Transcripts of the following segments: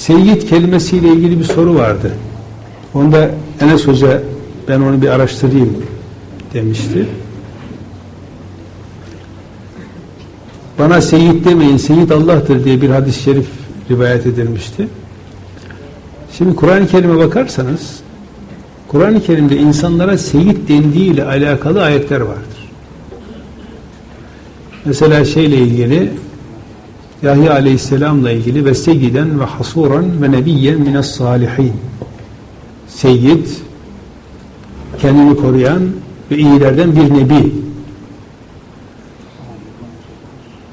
Seyyid kelimesiyle ilgili bir soru vardı. Onda Enes Hoca ben onu bir araştırayım demişti. Bana Seyyid demeyin, Seyyid Allah'tır diye bir hadis-i şerif rivayet edilmişti. Şimdi Kur'an-ı Kerim'e bakarsanız Kur'an-ı Kerim'de insanlara Seyyid dendiği ile alakalı ayetler vardır. Mesela şeyle ilgili Yahya Aleyhisselam'la ilgili ve seyyiden ve hasuran ve nebiyyen mines salihin. Seyyid kendini koruyan ve iyilerden bir nebi.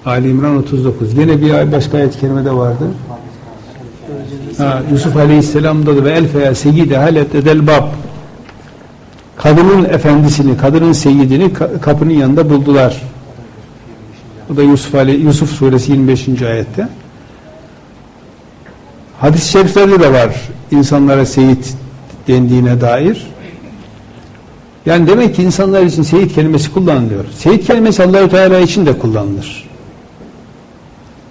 Ali İmran 39 yine bir başka ayet-i kerimede vardı. Ha, Yusuf Aleyhisselam'da da ve elfeya seyyide halet edel bab. Kadının efendisini, kadının seyyidini kapının yanında buldular bu da Yusuf, Ali, Yusuf suresi 25. ayette. Hadis-i şeriflerde de var insanlara seyit dendiğine dair. Yani demek ki insanlar için seyit kelimesi kullanılıyor. Seyit kelimesi Allahü Teala için de kullanılır.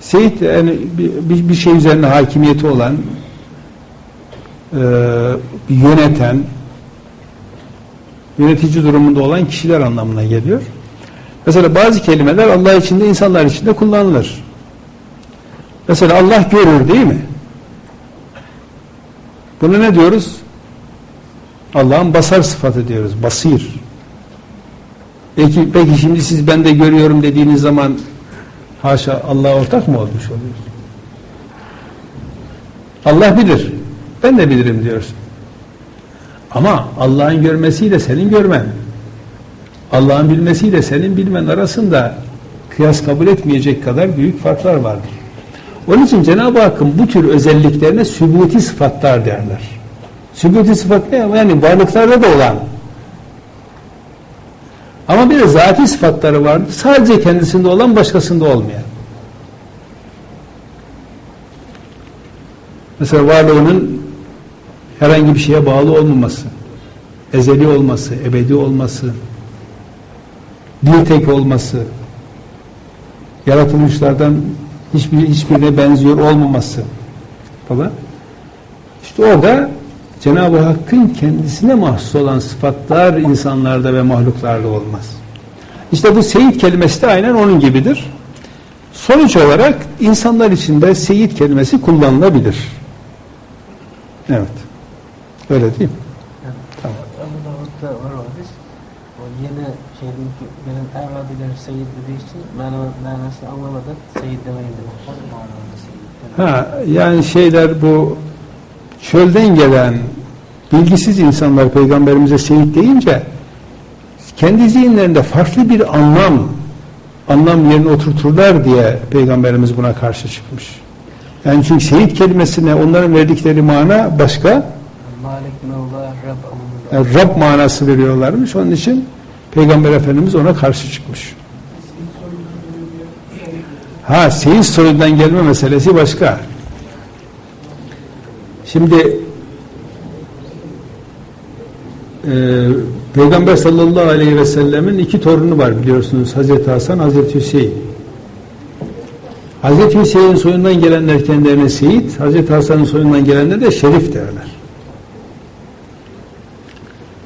Seyit yani bir, bir şey üzerine hakimiyeti olan e, yöneten yönetici durumunda olan kişiler anlamına geliyor. Mesela bazı kelimeler Allah için de insanlar için de kullanılır. Mesela Allah görür değil mi? Bunu ne diyoruz? Allah'ın basar sıfatı diyoruz. Basir. Peki, peki şimdi siz ben de görüyorum dediğiniz zaman haşa Allah ortak mı olmuş oluyor? Allah bilir. Ben de bilirim diyorsun. Ama Allah'ın görmesiyle senin görmen Allah'ın bilmesiyle senin bilmen arasında kıyas kabul etmeyecek kadar büyük farklar vardır. Onun için Cenab-ı Hakk'ın bu tür özelliklerine sübuti sıfatlar derler. Sübuti sıfat ne? Yani varlıklarda da olan. Ama bir de zati sıfatları vardır. Sadece kendisinde olan başkasında olmayan. Mesela varlığının herhangi bir şeye bağlı olmaması, ezeli olması, ebedi olması, bir tek olması, yaratılmışlardan hiçbir, hiçbirine benziyor olmaması falan. İşte orada Cenab-ı Hakk'ın kendisine mahsus olan sıfatlar insanlarda ve mahluklarda olmaz. İşte bu seyit kelimesi de aynen onun gibidir. Sonuç olarak insanlar içinde seyit kelimesi kullanılabilir. Evet. Öyle değil mi? Evet. Tamam. Davud'da var o hadis. O yeni şeyin benim evladiler seyit dediği için mana, manasını anlamadan seyit demeyin demiş. Ha, yani şeyler bu çölden gelen bilgisiz insanlar peygamberimize seyit deyince kendi zihinlerinde farklı bir anlam anlam yerine oturturlar diye peygamberimiz buna karşı çıkmış. Yani çünkü seyit kelimesine onların verdikleri mana başka Malik, Mevla, Rab. Rab manası veriyorlarmış. Onun için Peygamber Efendimiz ona karşı çıkmış. Ha seyit soyundan gelme meselesi başka. Şimdi e, Peygamber sallallahu aleyhi ve sellemin iki torunu var biliyorsunuz. Hazreti Hasan, Hazreti Hüseyin. Hazreti Hüseyin soyundan gelenler kendilerine seyit, Hazreti Hasan'ın soyundan gelenler de şerif derler.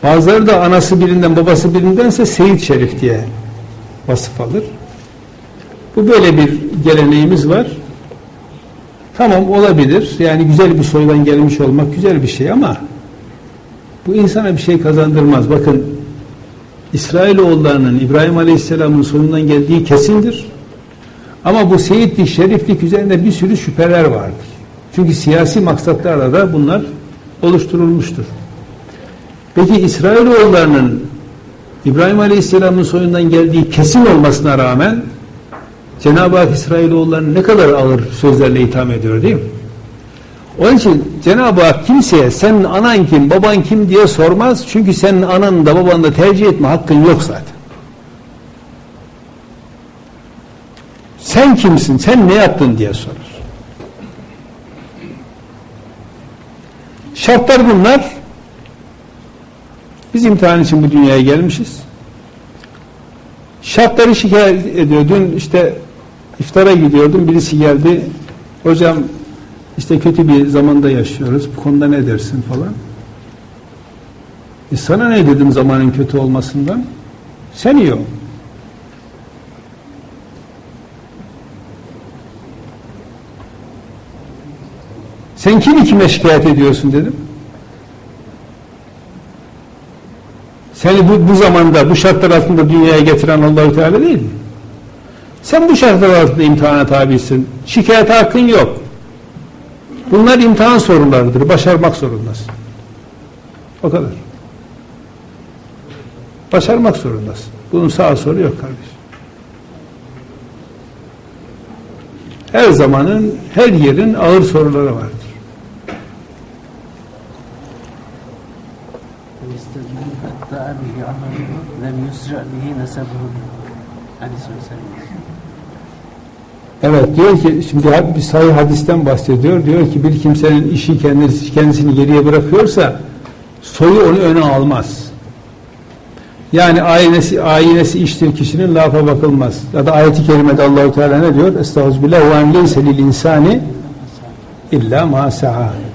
Bazıları da anası birinden babası birindense Seyit Şerif diye vasıf alır. Bu böyle bir geleneğimiz var. Tamam olabilir. Yani güzel bir soydan gelmiş olmak güzel bir şey ama bu insana bir şey kazandırmaz. Bakın İsrailoğullarının İbrahim Aleyhisselam'ın soyundan geldiği kesindir. Ama bu seyitlik, şeriflik üzerinde bir sürü şüpheler vardır. Çünkü siyasi maksatlarla da bunlar oluşturulmuştur. Peki İsrailoğullarının İbrahim Aleyhisselam'ın soyundan geldiği kesin olmasına rağmen Cenab-ı Hak İsrailoğullarını ne kadar ağır sözlerle itham ediyor değil mi? Onun için Cenab-ı Hak kimseye senin anan kim, baban kim diye sormaz. Çünkü senin ananı da babanı da tercih etme hakkın yok zaten. Sen kimsin, sen ne yaptın diye sorar. Şartlar bunlar. Biz imtihan için bu dünyaya gelmişiz. Şartları şikayet ediyor. Dün işte iftara gidiyordum. Birisi geldi. Hocam İşte kötü bir zamanda yaşıyoruz. Bu konuda ne dersin falan. E sana ne dedim zamanın kötü olmasından? Sen iyi ol. Sen kimi kime şikayet ediyorsun dedim. Seni bu, bu zamanda, bu şartlar altında dünyaya getiren Allahü Teala değil mi? Sen bu şartlar altında imtihana tabisin. Şikayet hakkın yok. Bunlar imtihan sorularıdır. Başarmak zorundasın. O kadar. Başarmak zorundasın. Bunun sağ soru yok kardeşim. Her zamanın, her yerin ağır soruları vardır. يستجيب حتى به عمله لم يسرع به نسبه hadis mesela. Evet diyor ki şimdi bir sahih hadisten bahsediyor. Diyor ki bir kimsenin işi kendisi, kendisini geriye bırakıyorsa soyu onu öne almaz. Yani aynesi, aynesi iştir kişinin lafa bakılmaz. Ya da ayeti kerimede Allahu Teala ne diyor? Estağfirullah ve en leyse lil insani illa ma sa'a.